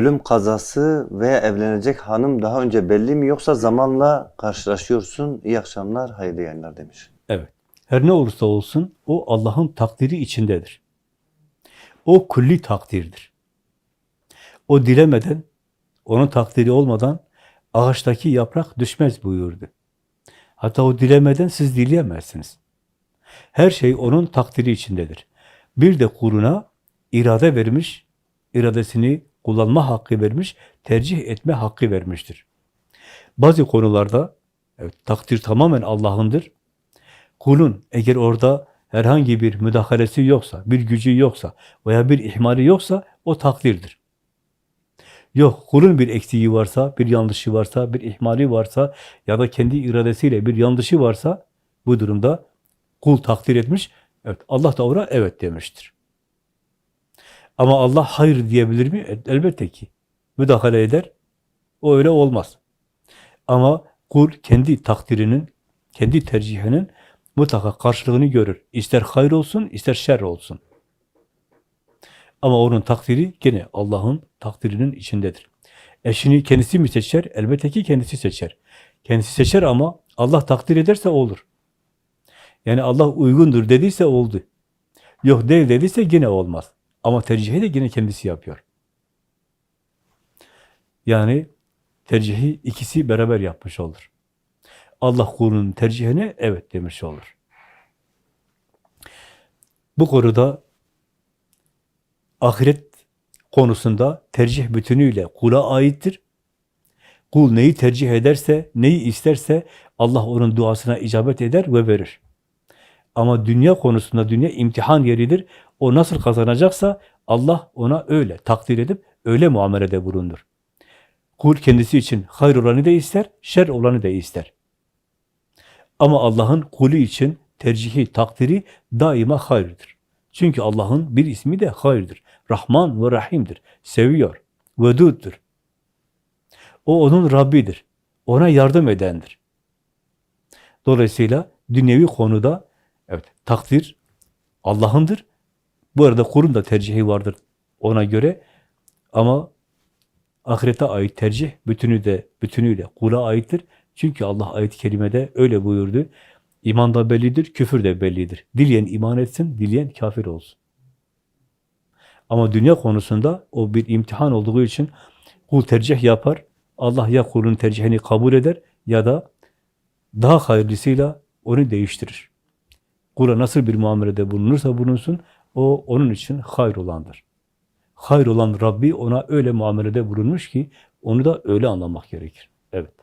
ölüm kazası veya evlenecek hanım daha önce belli mi yoksa zamanla karşılaşıyorsun? İyi akşamlar, hayırlı yayınlar demiş. Evet. Her ne olursa olsun o Allah'ın takdiri içindedir. O kulli takdirdir. O dilemeden, onun takdiri olmadan ağaçtaki yaprak düşmez buyurdu. Hatta o dilemeden siz dileyemezsiniz. Her şey onun takdiri içindedir. Bir de kuluna irade vermiş, iradesini kullanma hakkı vermiş, tercih etme hakkı vermiştir. Bazı konularda evet, takdir tamamen Allah'ındır. Kulun eğer orada herhangi bir müdahalesi yoksa, bir gücü yoksa veya bir ihmali yoksa o takdirdir. Yok, kulun bir eksiği varsa, bir yanlışı varsa, bir ihmali varsa ya da kendi iradesiyle bir yanlışı varsa bu durumda kul takdir etmiş, evet Allah da ona evet demiştir. Ama Allah hayır diyebilir mi? E, Elbette ki. Müdahale eder. O öyle olmaz. Ama kul kendi takdirinin, kendi tercihinin mutlaka karşılığını görür. İster hayır olsun, ister şer olsun. Ama onun takdiri gene Allah'ın takdirinin içindedir. Eşini kendisi mi seçer? Elbette ki kendisi seçer. Kendisi seçer ama Allah takdir ederse olur. Yani Allah uygundur dediyse oldu. Yok değil dediyse yine olmaz. Ama tercihi de yine kendisi yapıyor. Yani tercihi ikisi beraber yapmış olur. Allah kulunun tercihine evet demiş olur. Bu konuda ahiret konusunda tercih bütünüyle kula aittir. Kul neyi tercih ederse, neyi isterse Allah onun duasına icabet eder ve verir. Ama dünya konusunda dünya imtihan yeridir. O nasıl kazanacaksa Allah ona öyle takdir edip öyle muamelede bulunur. Kul kendisi için hayır olanı da ister, şer olanı da ister. Ama Allah'ın kulü için tercihi, takdiri daima hayırdır. Çünkü Allah'ın bir ismi de hayırdır. Rahman ve Rahim'dir. Seviyor. Veduddur. O onun Rabbidir. Ona yardım edendir. Dolayısıyla dünyevi konuda evet takdir Allah'ındır. Bu arada kulun da tercihi vardır ona göre. Ama ahirete ait tercih bütünü de bütünüyle kula aittir. Çünkü Allah ayet-i kerimede öyle buyurdu. İman da bellidir, küfür de bellidir. Dileyen iman etsin, dileyen kafir olsun. Ama dünya konusunda o bir imtihan olduğu için kul tercih yapar. Allah ya kulun tercihini kabul eder ya da daha hayırlısıyla onu değiştirir. Kula nasıl bir muamelede bulunursa bulunsun, o onun için hayır olandır. Hayır olan Rabbi ona öyle muamelede bulunmuş ki onu da öyle anlamak gerekir. Evet.